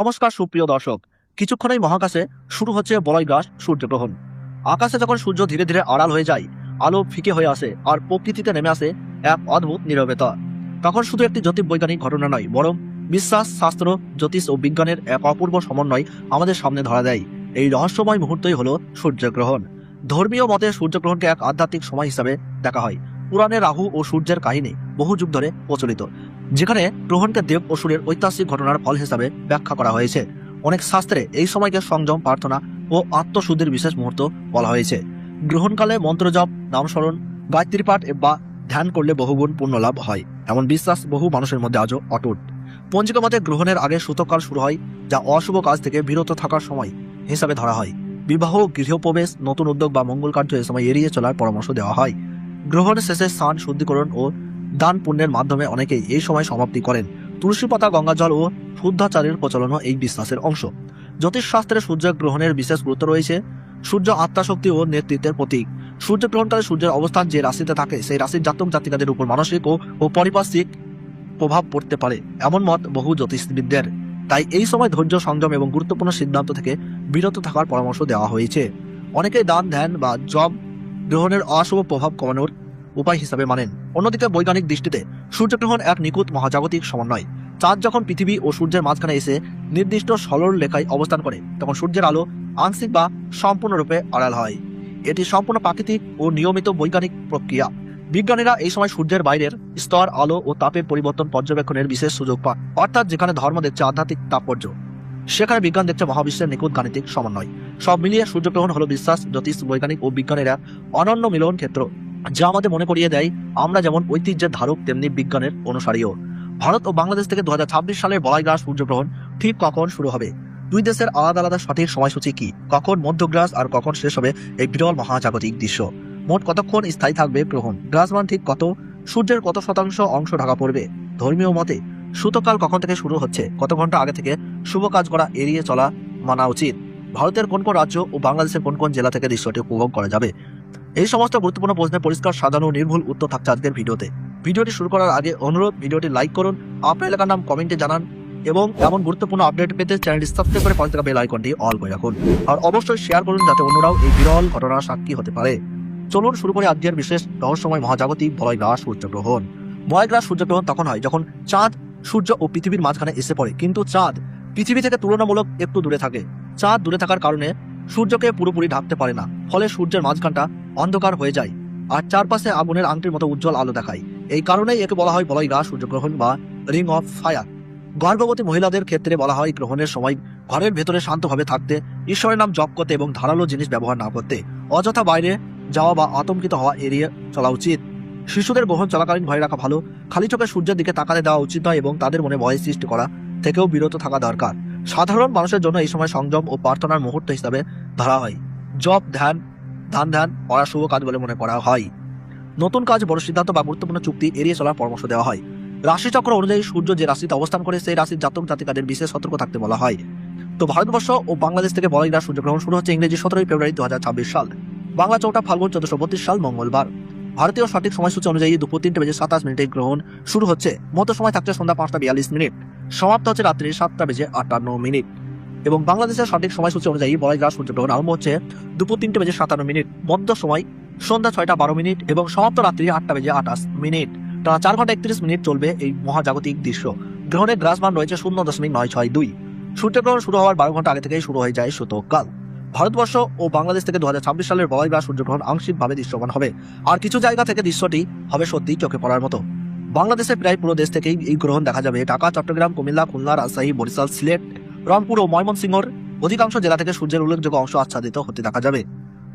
নমস্কার, সুপ্রিয় দর্শক। কিছুক্ষণেই মহাকাশে শুরু হচ্ছে বলয় গ্রাস সূর্যগ্রহণ। আকাশে যখন সূর্য ধীরে ধীরে আড়াল হয়ে যায়, আলো ফিকে হয়ে আসে আর প্রকৃতিতে নেমে আসে এক অদ্ভুত নীরবতা। তখন শুধু একটি জ্যোতির্বৈজ্ঞানিক ঘটনা নয়, বরং বিশ্বাস, শাস্ত্র, জ্যোতিষ ও বিজ্ঞানের এক অপূর্ব সমন্বয় আমাদের সামনে ধরা দেয়। এই রহস্যময় মুহূর্তই হলো সূর্যগ্রহণ। ধর্মীয় মতে সূর্যগ্রহণকে এক আধ্যাত্মিক সময় হিসাবে দেখা হয়। পুরাণে রাহু ও সূর্যের কাহিনী বহু যুগ ধরে প্রচলিত। যেখানে গ্রহণকে দেব অসুরের ঐতিহাসিক ঘটনার ফল হিসাবে ব্যাখ্যা করা হয়েছে। অনেক শাস্ত্রে এই সময়কে সংযম, প্রার্থনা ও আত্মশুদ্ধির বিশেষ মুহূর্ত বলা হয়েছে। গ্রহণকালে মন্ত্রজপ, নামস্মরণ, গায়ত্রী পাঠ বা ধ্যান করলে বহুগুণ পুণ্য লাভ হয়, এমন বিশ্বাস বহু মানুষের মধ্যে আজও অটুট। পঞ্জিকা মতে গ্রহণের আগে সূতকাল শুরু হয়, যা অশুভ কাজ থেকে বিরত থাকার সময় হিসাবে ধরা হয়। বিবাহ, গৃহপ্রবেশ, নতুন উদ্যোগ বা মঙ্গল কার্য এ সময় এড়িয়ে চলার পরামর্শ দেওয়া হয়। গ্রহণের শেষে স্নান, শুদ্ধিকরণ ও দান পুণ্যের মাধ্যমে অনেকেই এই সময় সমাপ্তি করেন। তুলসী পাতা গঙ্গাজল ও শুদ্ধাচারের প্রচলনও এই বিশ্বাসের অংশ। জ্যোতিষশাস্ত্রে সূর্য গ্রহণের বিশেষ গুরুত্ব রয়েছে। সূর্য আত্মাশক্তি ও নেতৃত্বের প্রতীক। সূর্যগ্রহণকালে সূর্যের অবস্থান যে রাশিতে থাকে, সেই রাশির জাতক জাতিকাদের উপর মানসিক ও পারিপার্শ্বিক প্রভাব পড়তে পারে। এমন মত বহু জ্যোতিষবিদদের। তাই এই সময় ধৈর্য সংযম এবং গুরুত্বপূর্ণ সিদ্ধান্ত থেকে বিরত থাকার পরামর্শ দেওয়া হয়েছে। অনেকেই দান, ধ্যান বা জব গ্রহণের অশুভ প্রভাব কমানোর উপায় হিসাবে মানেন। অন্যদিকে বৈজ্ঞানিক দৃষ্টিতে সূর্যগ্রহণ এক নিখুঁত মহাজাগতিক সমন্বয়। চাঁদ যখন পৃথিবী ও সূর্যের মাঝখানে এসে নির্দিষ্ট সরল লেখায় অবস্থান করে, তখন সূর্যের আলো আংশিক বা সম্পূর্ণরূপে আড়াল হয়। এটি সম্পূর্ণ প্রাকৃতিক ও নিয়মিত বৈজ্ঞানিক প্রক্রিয়া। বিজ্ঞানীরা এই সময় সূর্যের বাইরের স্তর, আলো ও তাপের পরিবর্তন পর্যবেক্ষণের বিশেষ সুযোগ পান, অর্থাৎ যেখানে ধর্ম দেখছে আধ্যাত্মিক তাৎপর্য। সেখানে বিজ্ঞান দেখছে মহাবিশ্বের নিখুঁত গাণিতিক সমন্বয়। সব মিলিয়ে সূর্যগ্রহণ হলো বিশ্বাস, জ্যোতিষ, বৈজ্ঞানিক ও বিজ্ঞানের অনন্য মিলন ক্ষেত্র। যা আমাদের মনে করিয়ে দেয়, আমরা যেমন ঐতিহ্যের ধারক, তেমনি বিজ্ঞানের অনুসারীও। ভারত ও বাংলাদেশ থেকে দু সালের বলাইগ্রাস সূর্যগ্রহণ ঠিক কখন শুরু হবে? দুই দেশের আলাদা আলাদা সঠিক সময়সূচি কি? কখন মধ্যগ্রাস আর কখন শেষ হবে এই বিরল মহাজাগতিক দৃশ্য? মোট কতক্ষণ স্থায়ী থাকবে গ্রহণ? গ্রাসমান ঠিক কত? সূর্যের কত শতাংশ অংশ ঢাকা পড়বে? ধর্মীয় মতে, সুতকাল কখন থেকে শুরু হচ্ছে? কত ঘণ্টা আগে থেকে শুভ কাজ করা এড়িয়ে চলা মানা উচিত? ভারতের কোন কোন রাজ্য ও বাংলাদেশের কোন কোন জেলা থেকে দৃশ্যটি উপভোগ করা যাবে? এই সমস্ত গুরুত্বপূর্ণ প্রশ্নের পরিষ্কার সাজানো নির্ভুল উত্তর থাকছে আজকের ভিডিওতে। ভিডিওটি শুরু করার আগে অনুরোধ, ভিডিওটি লাইক করুন, আপনার এলাকার নাম কমেন্টে জানান, এবং এমন গুরুত্বপূর্ণ আপডেট পেতে চ্যানেলটি সাবস্ক্রাইব করে পাশে থাকা বেল আইকনটি অল করে রাখুন। আর অবশ্যই শেয়ার করুন যাতে অন্যরাও এই বিরল ঘটনার সাক্ষী হতে পারে। চলুন শুরু করে আজকের বিশেষ রহস্যময় মহাজাগতিক বলয়গ্রাস সূর্যগ্রহণ। বলয়গ্রাস সূর্যগ্রহণ তখন হয় যখন চাঁদ, সূর্য ও পৃথিবীর মাঝখানে এসে পড়ে। কিন্তু চাঁদ পৃথিবী থেকে তুলনামূলক একটু দূরে থাকে। চাঁদ দূরে থাকার কারণে সূর্যকে পুরোপুরি ঢাকতে পারে না। ফলে সূর্যের মাঝখানটা অন্ধকার হয়ে যায়। আর চারপাশে আগুনের আংটির মতো উজ্জ্বল আলো দেখায়। এই কারণেই একে বলা হয় বলয়গ্রাস সূর্যগ্রহণ বা রিং অফ ফায়ার। গর্ভবতী মহিলাদের ক্ষেত্রে বলা হয় গ্রহণের সময় ঘরের ভেতরে শান্তভাবে থাকতে, ঈশ্বরের নাম জপ করতে এবং ধারালো জিনিস ব্যবহার না করতে, অযথা বাইরে যাওয়া বা আতঙ্কিত হওয়া এড়িয়ে চলা উচিত। শিশুদের গ্রহণ চলাকালীন ভয় রাখা ভালো, খালি চোখে সূর্যের দিকে তাকাতে দেওয়া উচিত নয় এবং তাদের মনে ভয় সৃষ্টি করা থেকেও বিরত থাকা দরকার। সাধারণ মানুষের জন্য এই সময় সংযম ও প্রার্থনার মুহূর্ত হিসাবে ধরা হয়। জপ, ধ্যান ধান ধ্যান করা শুভ কাজ বলে মনে করা হয়। নতুন কাজ বড় সিদ্ধান্ত বা গুরুত্বপূর্ণ চুক্তি এড়িয়ে চলার পরামর্শ দেওয়া হয়। রাশিচক্র অনুযায়ী সূর্য যে রাশিতে অবস্থান করে, সেই রাশির জাতক জাতিকাদের বিশেষ সতর্ক থাকতে বলা হয়। তো ভারতবর্ষ ও বাংলাদেশ থেকে বলয়গ্রাস সূর্যগ্রহণ শুরু হচ্ছে ইংরেজি সতেরোই ফেব্রুয়ারি দু হাজার ছাব্বিশ সাল। বাংলা চৌঠা ফাল্গুন চোদ্দশো বত্রিশ সাল মঙ্গলবার। ভারতীয় সঠিক সময়সূচি অনুযায়ী দুপুর তিনটে বেজে সাতাশ মিনিটে গ্রহণ শুরু হচ্ছে। মতো সময় থাকছে সন্ধ্যা পাঁচটা বিয়াল্লিশ মিনিট। সমাপ্ত হচ্ছে রাত্রি সাতটা বেজে আটান্ন মিনিট। এবং বাংলাদেশের সঠিক সময়সূচি অনুযায়ী বলয়গ্রাস সূর্যগ্রহণ আরম্ভ হচ্ছে দুপুর তিনটে বেজে সাতান্ন মিনিট মধ্য সময় সন্ধ্যা ছয়টা বারো মিনিট এবং সমাপ্ত রাত্রি আটটা বেজে আঠাশ মিনিট। টানা চার ঘণ্টা একত্রিশ মিনিট চলবে এই মহাজাগতিক দৃশ্য। গ্রহণের গ্রাসমান রয়েছে শূন্য দশমিক নয় ছয় দুই। সূর্যগ্রহণ শুরু হওয়ার বারো ঘণ্টা আগে থেকেই শুরু হয়ে যায় সূতকাল ভারতবর্ষ ও বাংলাদেশ থেকে দু হাজার ছাব্বিশ সালের বলয়গ্রাস সূর্যগ্রহণ আংশিকভাবে দৃশ্যমান হবে। আর কিছু জায়গা থেকে দৃশ্যটি হবে সত্যি চোখে পড়ার মতো। বাংলাদেশের প্রায় পুরো দেশ থেকেই এই গ্রহণ দেখা যাবে। ঢাকা, চট্টগ্রাম, কুমিল্লা, খুলনা, রাজশাহী, বরিশাল, সিলেট রংপুর ও ময়মনসিংহর অধিকাংশ জেলা থেকে সূর্যের উল্লেখযোগ্য অংশ আচ্ছাদিত হতে দেখা যাবে।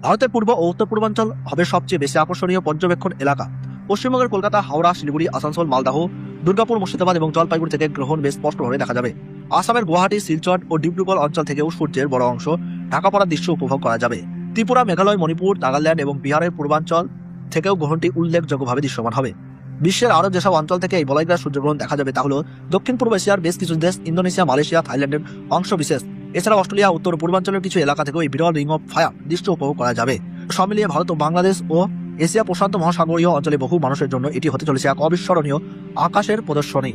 ভারতের পূর্ব ও উত্তর পূর্বাঞ্চল হবে সবচেয়ে বেশি আকর্ষণীয় পর্যবেক্ষণ এলাকা। পশ্চিমবঙ্গের কলকাতা, হাওড়া, শিলিগুড়ি, আসানসোল, মালদাহ, দুর্গাপুর, মুর্শিদাবাদ এবং জলপাইগুড়ি থেকে গ্রহণ বেশ স্পষ্টভাবে দেখা যাবে। আসামের গুয়াহাটি, শিলচর ও ডিব্রুগড় অঞ্চল থেকেও সূর্যের বড় অংশ ঢাকা পড়ার দৃশ্য উপভোগ করা যাবে। ত্রিপুরা, মেঘালয়, মণিপুর, নাগাল্যান্ড এবং বিহারের পূর্বাঞ্চল থেকেও গ্রহণটি উল্লেখযোগ্যভাবে দৃশ্যমান হবে। বিশ্বের আরও যেসব অঞ্চল থেকে এই বলাইগ্রাস সূর্যগ্রহণ দেখা যাবে তা হল দক্ষিণ পূর্ব এশিয়ার, বেশ কিছু দেশ, ইন্দোনেশিয়া, মালয়েশিয়া, থাইল্যান্ডের অংশ বিশেষ। এছাড়া অস্ট্রেলিয়া, উত্তর পূর্বাঞ্চলের কিছু এলাকা থেকেও এই বিরল রিং অফ ফায়ার দৃশ্য উপভোগ করা যাবে। সব মিলিয়ে ভারত ও বাংলাদেশ ও এশিয়া প্রশান্ত মহাসাগরীয় অঞ্চলে বহু মানুষের জন্য এটি হতে চলেছে এক অবিস্মরণীয় আকাশের প্রদর্শনী।